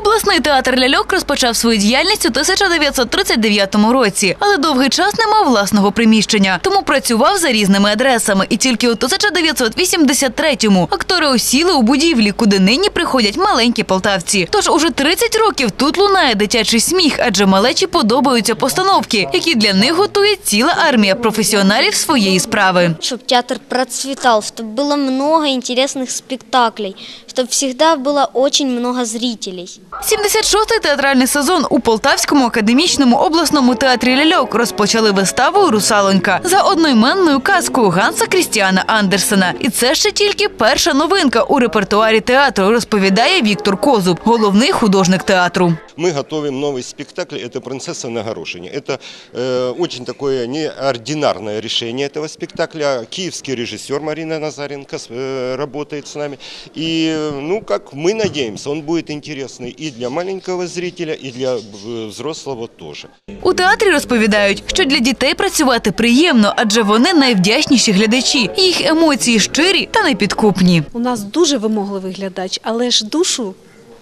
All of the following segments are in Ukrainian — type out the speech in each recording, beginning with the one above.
Обласний театр ляльок розпочав свою діяльність у 1939 році, але довгий час не мав власного приміщення, тому працював за різними адресами. І тільки у 1983-му актори осіли у будівлі, куди нині приходять маленькі полтавці. Тож уже 30 років тут лунає дитячий сміх, адже малечі подобаються постановки, які для них готує ціла армія професіоналів своєї справи. чтобы театр процветал, чтобы было много интересных спектаклей, чтобы всегда было очень много зрителей. 76-й театральний сезон у Полтавському академічному обласному театрі ляльок розпочали виставу Русалонька за одноіменною казкою Ганса Крістіана Андерсена. І це ще тільки перша новинка у репертуарі театру, розповідає Віктор Козуб, головний художник театру. Мы готовим новый спектакль. Это «Принцесса на горошине». Это э, очень такое неординарное решение этого спектакля. Киевский режиссер Марина Назаренко э, работает с нами. И, э, ну, как мы надеемся, он будет интересный и для маленького зрителя, і для э, взрослого теж. У театрі розповідають, що для дітей працювати приємно, адже вони найвдячніші глядачі. Їх емоції щирі та непідкупні. У нас дуже вимогливий глядач, але ж душу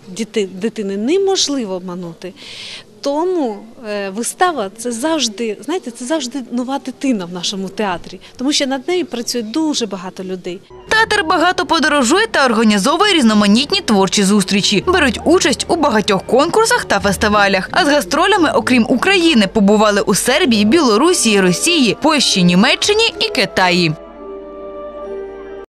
діти, дитини неможливо обманути. Тому е, вистава це завжди, знаєте, це завжди нова дитина в нашому театрі, тому що над нею працює дуже багато людей. Театр багато подорожує та організовує різноманітні творчі зустрічі. Беруть участь у багатьох конкурсах та фестивалях. А з гастролями, окрім України, побували у Сербії, Білорусі, Росії, Польщі, Німеччині і Китаї.